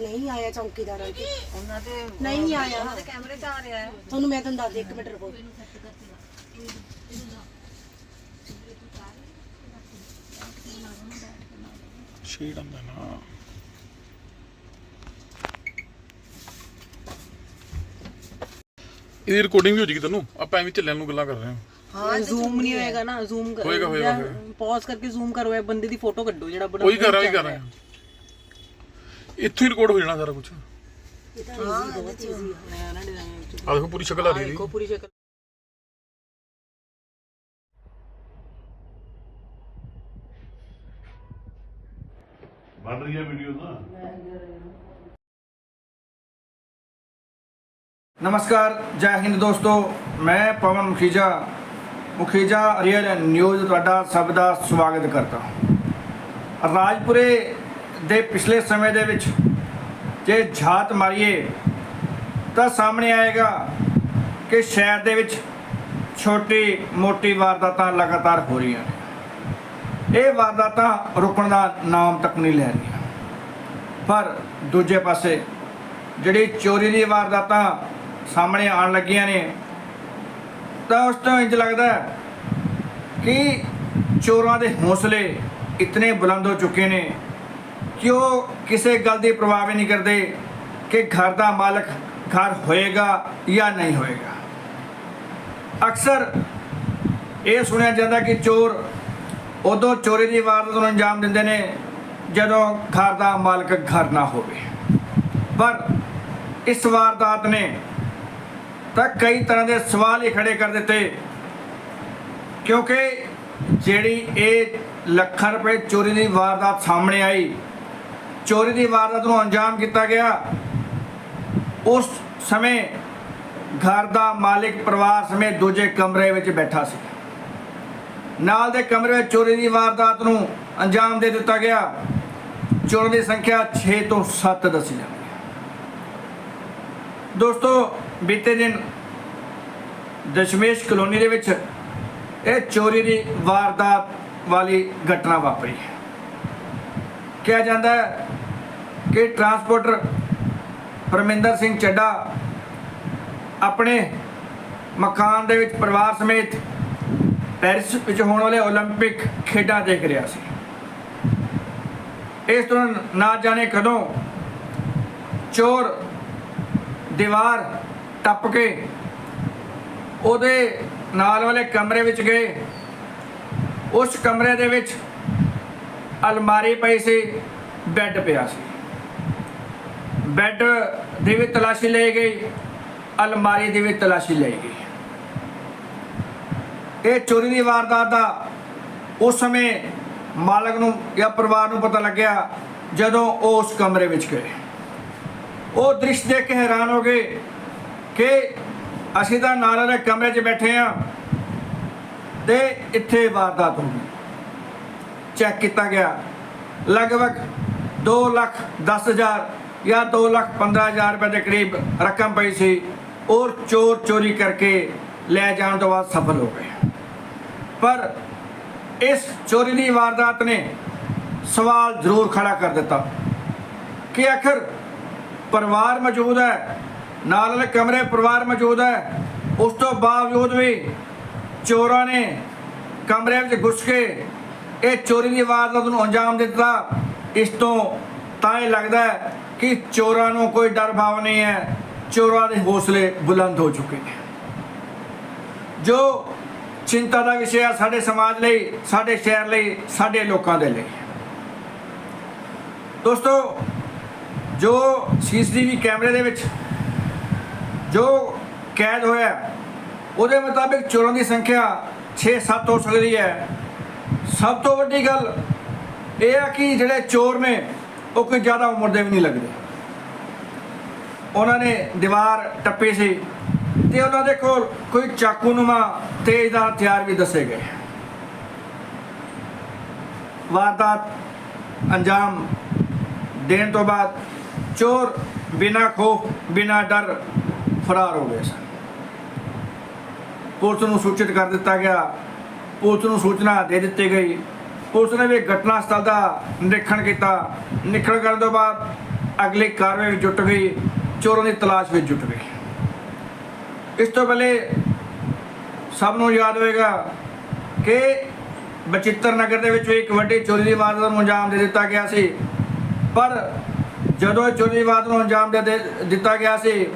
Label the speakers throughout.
Speaker 1: ਨਹੀਂ ਆਇਆ ਚੌਕੀਦਾਰ ਆਂਟੀ
Speaker 2: ਉਹਨਾਂ ਦੇ
Speaker 1: ਨਹੀਂ ਆਇਆ।
Speaker 2: ਉਹਨਾਂ ਦੇ ਕੈਮਰੇ 'ਚ ਆ ਰਿਹਾ ਹੈ।
Speaker 1: ਤੁਹਾਨੂੰ ਮੈਂ ਤੁਹਾਨੂੰ ਦੱਸ ਦੇ ਇੱਕ ਮਿੰਟ ਰੁਕੋ।
Speaker 3: ਸ਼ੇਡ ਆਉਂਦਾ ਨਾ। ਇਹਦੀ ਰਿਕਾਰਡਿੰਗ ਵੀ ਹੋ ਜੇਗੀ ਤੈਨੂੰ। ਆਪਾਂ ਐਵੇਂ ਚੱਲਣ ਨੂੰ ਗੱਲਾਂ ਕਰ ਰਹੇ ਹਾਂ।
Speaker 4: ਹਾਂ ਜ਼ੂਮ ਨਹੀਂ ਹੋਏਗਾ ਨਾ ਜ਼ੂਮ
Speaker 3: ਹੋਏਗਾ, ਹੋਏਗਾ, ਹੋਏਗਾ।
Speaker 4: ਪੌਜ਼ ਕਰਕੇ ਜ਼ੂਮ ਕਰੋ ਇਹ ਬੰਦੇ ਦੀ ਫੋਟੋ ਕੱਢੋ ਜਿਹੜਾ ਬਣਾ
Speaker 3: ਉਹੀ ਕਰ ਰਿਹਾ ਉਹੀ ਕਰ ਰਿਹਾ ਇੱਥੋਂ ਹੀ ਰਿਕਾਰਡ ਹੋ ਜਾਣਾ ਸਾਰਾ ਕੁਝ ਆ ਦੇਖੋ ਪੂਰੀ ਸ਼ਕਲ ਆ ਰਹੀ ਹੈ
Speaker 5: ਬਣ ਰਹੀ ਹੈ ਵੀਡੀਓ ਨਾ
Speaker 6: नमस्कार ਜੈ ਹਿੰਦ ਦੋਸਤੋ ਮੈਂ Pawan Mukhija. Mukhija real and news ਤੁਹਾਡਾ ਸਭ ਦਾ ਸਵਾਗਤ ਕਰਦਾ ਹਾਂ। ਰਾਜਪੁਰੇ ਦੇ ਪਿਛਲੇ ਸਮੇਂ ਦੇ ਵਿੱਚ ਜੇ ਝਾਤ ਮਾਰੀਏ ਤਾਂ ਸਾਹਮਣੇ ਆਏਗਾ ਕਿ ਸ਼ਹਿਰ ਦੇ ਵਿੱਚ ਛੋਟੀ ਮੋਟੀ ਵਾਰਦਾਤਾਂ ਲਗਾਤਾਰ ਹੋ ਰਹੀਆਂ ਨੇ। ਇਹ ਵਾਰਦਾਤਾਂ ਰੁਕਣ ਦਾ ਨਾਮ ਤੱਕ ਨਹੀਂ ਲੈ ਰਹੀਆਂ। ਪਰ ਦੂਜੇ ਪਾਸੇ ਜਿਹੜੀ ਚੋਰੀ ਦੀ ਵਾਰਦਾਤਾਂ ਸਾਹਮਣੇ ਆਉਣ ਲੱਗੀਆਂ ਨੇ, ਤਾਂ ਉਸ ਤੋਂ ਇੰਜ ਲੱਗਦਾ ਕਿ ਚੋਰਾਂ ਦੇ ਹੌਸਲੇ ਇਤਨੇ ਬੁਲੰਦ ਹੋ ਚੁੱਕੇ ਨੇ ਕਿ ਉਹ ਕਿਸੇ ਗੱਲ ਦੀ ਪਰਵਾਹ ਵੀ ਨਹੀਂ ਕਰਦੇ ਕਿ ਘਰ ਦਾ ਮਾਲਕ ਘਰ ਹੋਏਗਾ ਜਾਂ ਨਹੀਂ ਹੋਏਗਾ? ਅਕਸਰ ਇਹ ਸੁਣਿਆ ਜਾਂਦਾ ਕਿ ਚੋਰ ਉਦੋਂ ਚੋਰੀ ਦੀ ਵਾਰਦਾਤ ਨੂੰ ਅੰਜਾਮ ਦਿੰਦੇ ਨੇ ਜਦੋਂ ਘਰ ਦਾ ਮਾਲਕ ਘਰ ਨਾ ਹੋਵੇ। ਪਰ ਇਸ ਵਾਰਦਾਤ ਨੇ ਤਾਂ ਕਈ ਤਰ੍ਹਾਂ ਦੇ ਸਵਾਲ ਹੀ ਖੜੇ ਕਰ ਦਿੱਤੇ, ਕਿਉਂਕਿ ਜਿਹੜੀ ਇਹ ਲੱਖਾਂ ਰੁਪਏ ਚੋਰੀ ਦੀ ਵਾਰਦਾਤ ਸਾਹਮਣੇ ਆਈ ਚੋਰੀ ਦੀ ਵਾਰਦਾਤ ਨੂੰ ਅੰਜਾਮ ਕੀਤਾ ਗਿਆ। ਉਸ ਸਮੇਂ ਘਰ ਦਾ ਮਾਲਿਕ ਪਰਿਵਾਰ ਸਮੇਤ ਦੂਜੇ ਕਮਰੇ ਵਿੱਚ ਬੈਠਾ ਸੀ। ਨਾਲ ਦੇ ਕਮਰੇ ਵਿੱਚ ਚੋਰੀ ਦੀ ਵਾਰਦਾਤ ਨੂੰ ਅੰਜਾਮ ਦੇ ਦਿੱਤਾ ਗਿਆ। ਚੋਰਾਂ ਦੀ ਸੰਖਿਆ 6 ਤੋਂ 7 ਦੱਸੀ ਜਾਂਦੀ ਹੈ। ਦੋਸਤੋ, ਬੀਤੇ ਦਿਨ ਦਸ਼ਮੇਸ਼ ਕਲੋਨੀ ਦੇ ਵਿੱਚ ਇਹ ਚੋਰੀ ਦੀ ਵਾਰਦਾਤ ਵਾਲੀ ਘਟਨਾ ਵਾਪਰੀ ਹੈ। ਕਿਹਾ ਜਾਂਦਾ ਹੈ ਕਿ ਟਰਾਂਸਪੋਰਟਰ ਪਰਮਿੰਦਰ ਸਿੰਘ ਚੱਡਾ ਆਪਣੇ ਮਕਾਨ ਦੇ ਵਿੱਚ ਪਰਿਵਾਰ ਸਮੇਤ ਪੈਰਿਸ ਵਿੱਚ ਹੋਣ ਵਾਲੇ 올림픽 ਖੇਡਾਂ ਦੇਖ ਰਿਹਾ ਸੀ ਇਸ ਦੌਰਾਨ ਨਾ ਜਾਣੇ ਕਦੋਂ ਚੋਰ ਦੀਵਾਰ ਟੱਪ ਕੇ ਉਹਦੇ ਨਾਲ ਵਾਲੇ ਕਮਰੇ ਵਿੱਚ ਗਏ ਉਸ ਕਮਰੇ ਦੇ ਵਿੱਚ ਅਲਮਾਰੀ ਪਈ ਸੀ, ਬੈੱਡ ਪਿਆ ਸੀ। ਬੈੱਡ ਦੀ ਵੀ ਤਲਾਸ਼ੀ ਲਈ ਗਈ, ਅਲਮਾਰੀ ਦੀ ਵੀ ਤਲਾਸ਼ੀ ਲਈ ਗਈ। ਇਹ ਚੋਰੀ ਦੀ ਵਾਰਦਾਤ ਦਾ ਉਸ ਸਮੇਂ ਮਾਲਕ ਨੂੰ ਜਾਂ ਪਰਿਵਾਰ ਨੂੰ ਪਤਾ ਲੱਗਿਆ ਜਦੋਂ ਉਹ ਉਸ ਕਮਰੇ ਵਿੱਚ ਗਏ। ਉਹ ਦ੍ਰਿਸ਼ ਦੇਖ ਕੇ ਹੈਰਾਨ ਹੋ ਗਏ ਕਿ ਅਸੀਂ ਤਾਂ ਨਾਲ ਵਾਲੇ ਕਮਰੇ 'ਚ ਬੈਠੇ ਆ ਤੇ ਇੱਥੇ ਵਾਰਦਾਤ ਹੋ ਗਈ। ਚੈੱਕ ਕੀਤਾ ਗਿਆ। ਲਗਭਗ 2 ਲੱਖ 10 ਹਜ਼ਾਰ ਜਾਂ 2 ਲੱਖ 15 ਹਜ਼ਾਰ ਰੁਪਏ ਦੇ ਕਰੀਬ ਰਕਮ ਪਈ ਸੀ। ਔਰ ਚੋਰ ਚੋਰੀ ਕਰਕੇ ਲੈ ਜਾਣ ਤੋਂ ਬਾਅਦ ਸਫਲ ਹੋ ਗਏ। ਪਰ ਇਸ ਚੋਰੀ ਦੀ ਵਾਰਦਾਤ ਨੇ ਸਵਾਲ ਜ਼ਰੂਰ ਖੜਾ ਕਰ ਦਿੱਤਾ ਕਿ ਆਖਰ ਪਰਿਵਾਰ ਮੌਜੂਦ ਹੈ, ਨਾਲ ਵਾਲੇ ਕਮਰੇ ਪਰਿਵਾਰ ਮੌਜੂਦ ਹੈ, ਉਸ ਤੋਂ ਬਾਵਜੂਦ ਵੀ ਚੋਰਾਂ ਨੇ ਕਮਰੇ ਵਿੱਚ ਘੁਸ ਕੇ ਇਹ ਚੋਰੀ ਦੀ ਵਾਰਦਾਤ ਨੂੰ ਅੰਜਾਮ ਦਿੱਤਾ। ਇਸ ਤੋਂ ਤਾਂ ਇਹ ਲੱਗਦਾ ਹੈ ਕਿ ਚੋਰਾਂ ਨੂੰ ਕੋਈ ਡਰ ਭਾਵ ਨਹੀਂ ਹੈ। ਚੋਰਾਂ ਦੇ ਹੌਸਲੇ ਬੁਲੰਦ ਹੋ ਚੁੱਕੇ ਨੇ। ਜੋ ਚਿੰਤਾ ਦਾ ਵਿਸ਼ਾ ਹੈ ਸਾਡੇ ਸਮਾਜ ਲਈ, ਸਾਡੇ ਸ਼ਹਿਰ ਲਈ, ਸਾਡੇ ਲੋਕਾਂ ਦੇ ਲਈ। ਦੋਸਤੋ, ਜੋ ਸੀਸੀਟੀਵੀ ਕੈਮਰੇ ਦੇ ਵਿੱਚ ਜੋ ਕੈਦ ਹੋਇਆ, ਉਹਦੇ ਮੁਤਾਬਿਕ ਚੋਰਾਂ ਦੀ ਸੰਖਿਆ 6-7 ਹੋ ਸਕਦੀ ਹੈ। ਸਭ ਤੋਂ ਵੱਡੀ ਗੱਲ ਇਹ ਆ ਕਿ ਜਿਹੜੇ ਚੋਰ ਨੇ, ਉਹ ਕੋਈ ਜ਼ਿਆਦਾ ਉਮਰ ਦੇ ਵੀ ਨਹੀਂ ਲੱਗਦੇ। ਉਹਨਾਂ ਨੇ ਦੀਵਾਰ ਟੱਪੀ ਸੀ ਤੇ ਉਹਨਾਂ ਦੇ ਕੋਲ ਕੋਈ ਚਾਕੂਨੁਮਾ ਤੇਜ਼ਦਾਰ ਹਥਿਆਰ ਵੀ ਦੱਸੇ ਗਏ। ਵਾਰਦਾਤ ਅੰਜਾਮ ਦੇਣ ਤੋਂ ਬਾਅਦ ਚੋਰ ਬਿਨਾ ਖੋਫ, ਬਿਨਾ ਡਰ ਫਰਾਰ ਹੋ ਗਏ ਸਨ। ਪੁਲਿਸ ਨੂੰ ਸੂਚਿਤ ਕਰ ਦਿੱਤਾ ਗਿਆ ਪੁਲਿਸ ਨੂੰ ਸੂਚਨਾ ਦੇ ਦਿੱਤੀ ਗਈ। ਪੁਲਿਸ ਨੇ ਵੀ ਘਟਨਾ ਸਥਲ ਦਾ ਨਿਰੀਖਣ ਕੀਤਾ। ਨਿਰੀਖਣ ਕਰਨ ਤੋਂ ਬਾਅਦ ਅਗਲੀ ਕਾਰਵਾਈ ਵਿੱਚ ਜੁਟ ਗਈ। ਚੋਰਾਂ ਦੀ ਤਲਾਸ਼ ਵਿੱਚ ਜੁਟ ਗਈ। ਇਸ ਤੋਂ ਪਹਿਲੇ ਸਭ ਨੂੰ ਯਾਦ ਹੋਵੇਗਾ ਕਿ ਬਚਿੱਤਰ ਨਗਰ ਦੇ ਵਿੱਚ ਇੱਕ ਵੱਡੀ ਚੋਰੀ ਦੀ ਵਾਰਦਾਤ ਨੂੰ ਅੰਜਾਮ ਦੇ ਦਿੱਤਾ ਗਿਆ ਸੀ। ਪਰ ਜਦੋਂ ਇਹ ਚੋਰੀ ਦੀ ਵਾਰਦਾਤ ਨੂੰ ਅੰਜਾਮ ਦੇ ਦਿੱਤਾ ਗਿਆ ਸੀ,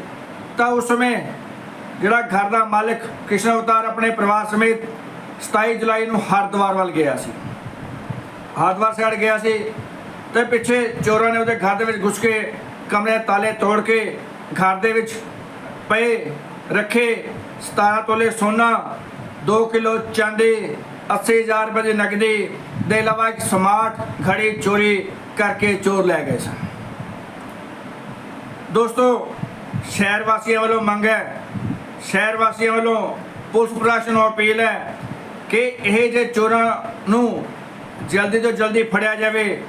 Speaker 6: ਤਾਂ ਉਸ ਸਮੇਂ ਜਿਹੜਾ ਘਰ ਦਾ ਮਾਲਕ ਕ੍ਰਿਸ਼ਨ ਅਵਤਾਰ ਆਪਣੇ ਪਰਿਵਾਰ ਸਮੇਤ 27 ਜੁਲਾਈ ਨੂੰ ਹਰਿਦੁਆਰ ਵੱਲ ਗਿਆ ਸੀ। ਹਰਿਦੁਆਰ ਸਾਈਡ ਗਿਆ ਸੀ ਤੇ ਪਿੱਛੇ ਚੋਰਾਂ ਨੇ ਉਹਦੇ ਘਰ ਦੇ ਵਿੱਚ ਘੁਸ ਕੇ ਕਮਰੇ ਤਾਲੇ ਤੋੜ ਕੇ ਘਰ ਦੇ ਵਿੱਚ ਪਏ ਰੱਖੇ। 17 ਤੋਲੇ ਸੋਨਾ 2 ਕਿਲੋ ਚਾਂਦੀ 80000 ਰੁਪਏ ਦੀ ਨਕਦੀ, ਦੇ ਇਲਾਵਾ ਇੱਕ ਸਮਾਰਟ ਘੜੀ ਚੋਰੀ ਕਰਕੇ ਚੋਰ ਲੈ ਗਏ ਸਨ। ਦੋਸਤੋ, ਸ਼ਹਿਰ ਵਾਸੀਆਂ ਵੱਲੋਂ ਮੰਗ ਹੈ, ਸ਼ਹਿਰ ਵਾਸੀਆਂ ਵੱਲੋਂ ਪੁਲਿਸ ਪ੍ਰਸ਼ਾਸਨ ਨੂੰ ਅਪੀਲ ਹੈ ਕਿ ਇਹ ਜੇ ਚੋਰਾਂ ਨੂੰ ਜਲਦੀ ਤੋਂ ਜਲਦੀ ਫੜਿਆ ਜਾਵੇ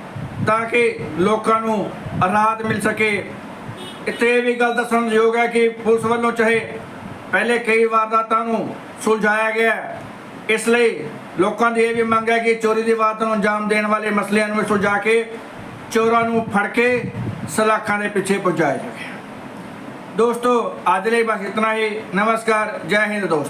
Speaker 6: ਤਾਂ ਕਿ ਲੋਕਾਂ ਨੂੰ ਰਾਹਤ ਮਿਲ ਸਕੇ। ਇੱਥੇ ਇਹ ਵੀ ਗੱਲ ਦੱਸਣ ਯੋਗ ਹੈ ਕਿ ਪੁਲਿਸ ਵੱਲੋਂ ਚਾਹੇ ਪਹਿਲੇ ਕਈ ਵਾਰਦਾਤਾਂ ਨੂੰ ਸੁਲਝਾਇਆ ਗਿਆ ਇਸ ਲਈ ਲੋਕਾਂ ਦੀ ਇਹ ਵੀ ਮੰਗ ਹੈ ਕਿ ਚੋਰੀ ਦੀ ਵਾਰਤ ਨੂੰ ਅੰਜਾਮ ਦੇਣ ਵਾਲੇ ਮਸਲਿਆਂ ਨੂੰ ਸੁਲਝਾ ਕੇ ਚੋਰਾਂ ਨੂੰ ਫੜ ਕੇ ਸਲਾਖਾਂ ਦੇ ਪਿੱਛੇ ਪਹੁੰਚਾਇਆ ਜਾਵੇ। ਦੋਸਤੋ, ਅੱਜ ਲਈ ਬਸ ਇਤਨਾ ਹੀ। ਨਮਸਕਾਰ। ਜੈ ਹਿੰਦ ਦੋਸਤੋ।